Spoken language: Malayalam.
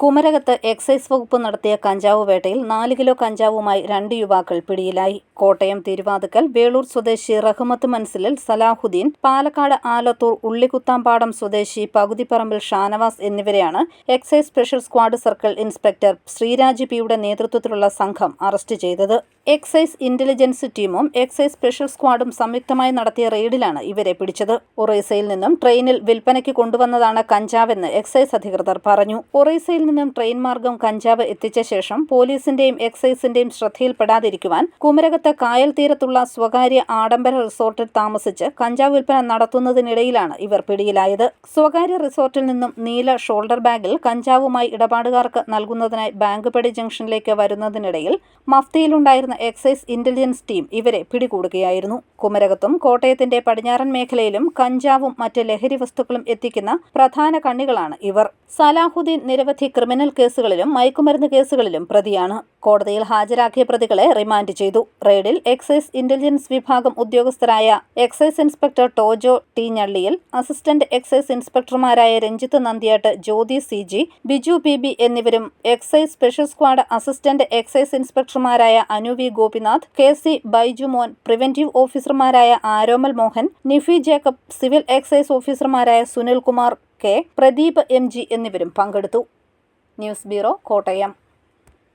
കുമരകത്ത് എക്സൈസ് വകുപ്പ് നടത്തിയ കഞ്ചാവ് വേട്ടയിൽ നാല് കിലോ കഞ്ചാവുമായി രണ്ട് യുവാക്കൾ പിടിയിലായി. കോട്ടയം തിരുവാതുക്കൽ വേളൂർ സ്വദേശി റഹ്മത്ത് മൻസിലിൽ സലാഹുദ്ദീൻ പാലക്കാട് ആലത്തൂർ ഉള്ളിക്കുത്താമ്പാടം സ്വദേശി പകുതിപ്പറമ്പിൽ ഷാനവാസ് എന്നിവരെയാണ് excise special squad circle inspector Sreeraj പിയുടെ നേതൃത്വത്തിലുള്ള സംഘം അറസ്റ്റ് ചെയ്തത്. എക്സൈസ് ഇന്റലിജൻസ് ടീമും എക്സൈസ് സ്പെഷ്യൽ സ്ക്വാഡും സംയുക്തമായി നടത്തിയ റെയ്ഡിലാണ് ഇവരെ പിടിച്ചത്. ഒറീസയിൽ നിന്നും ട്രെയിനിൽ വിൽപ്പനയ്ക്ക് കൊണ്ടുവന്നതാണ് കഞ്ചാവെന്ന് എക്സൈസ് അധികൃതർ പറഞ്ഞു. ഒറീസയിൽ നിന്നും ട്രെയിൻ മാർഗം കഞ്ചാവ് എത്തിച്ച ശേഷം പോലീസിന്റെയും എക്സൈസിന്റെയും ശ്രദ്ധയിൽപ്പെടാതിരിക്കുവാൻ കുമരകത്ത് കായൽ തീരത്തുള്ള സ്വകാര്യ ആഡംബര റിസോർട്ടിൽ താമസിച്ച് കഞ്ചാവ് വിൽപ്പന നടത്തുന്നതിനിടയിലാണ് ഇവർ പിടിയിലായത്. സ്വകാര്യ റിസോർട്ടിൽ നിന്നും നീല ഷോൾഡർ ബാഗിൽ കഞ്ചാവുമായി ഇടപാടുകാർക്ക് നൽകുന്നതിനായി ബാങ്ക്പടി ജംഗ്ഷനിലേക്ക് വരുന്നതിനിടയിൽ മഫ്തിയിലുണ്ടായിരുന്ന എക്സൈസ് ഇന്റലിജൻസ് ടീം ഇവരെ പിടികൂടുകയായിരുന്നു. കുമരകത്തും കോട്ടയത്തിന്റെ പടിഞ്ഞാറൻ മേഖലയിലും കഞ്ചാവും മറ്റ് ലഹരി വസ്തുക്കളും എത്തിക്കുന്ന പ്രധാന കണ്ണികളാണ് ഇവർ. സലാഹുദ്ദീൻ നിരവധി ക്രിമിനൽ കേസുകളിലും മയക്കുമരുന്ന് കേസുകളിലും പ്രതിയാണ്. കോടതിയിൽ ഹാജരാക്കിയ പ്രതികളെ റിമാൻഡ് ചെയ്തു. റെയ്ഡിൽ എക്സൈസ് ഇന്റലിജൻസ് വിഭാഗം ഉദ്യോഗസ്ഥരായ എക്സൈസ് ഇൻസ്പെക്ടർ ടോജോ ടി ഞള്ളിയിൽ assistant excise ഇൻസ്പെക്ടർമാരായ Ranjith Nandiyatt Jyothi C G Biju P B എന്നിവരും excise special squad assistant excise ഇൻസ്പെക്ടർമാരായ Anu V Gopinath K C Baijumon preventive ഓഫീസർമാരായ Aromal Mohan Nifi Jacob civil excise ഓഫീസർമാരായ Sunilkumar K Pradeep M G എന്നിവരും പങ്കെടുത്തു. News bureau Kottayam.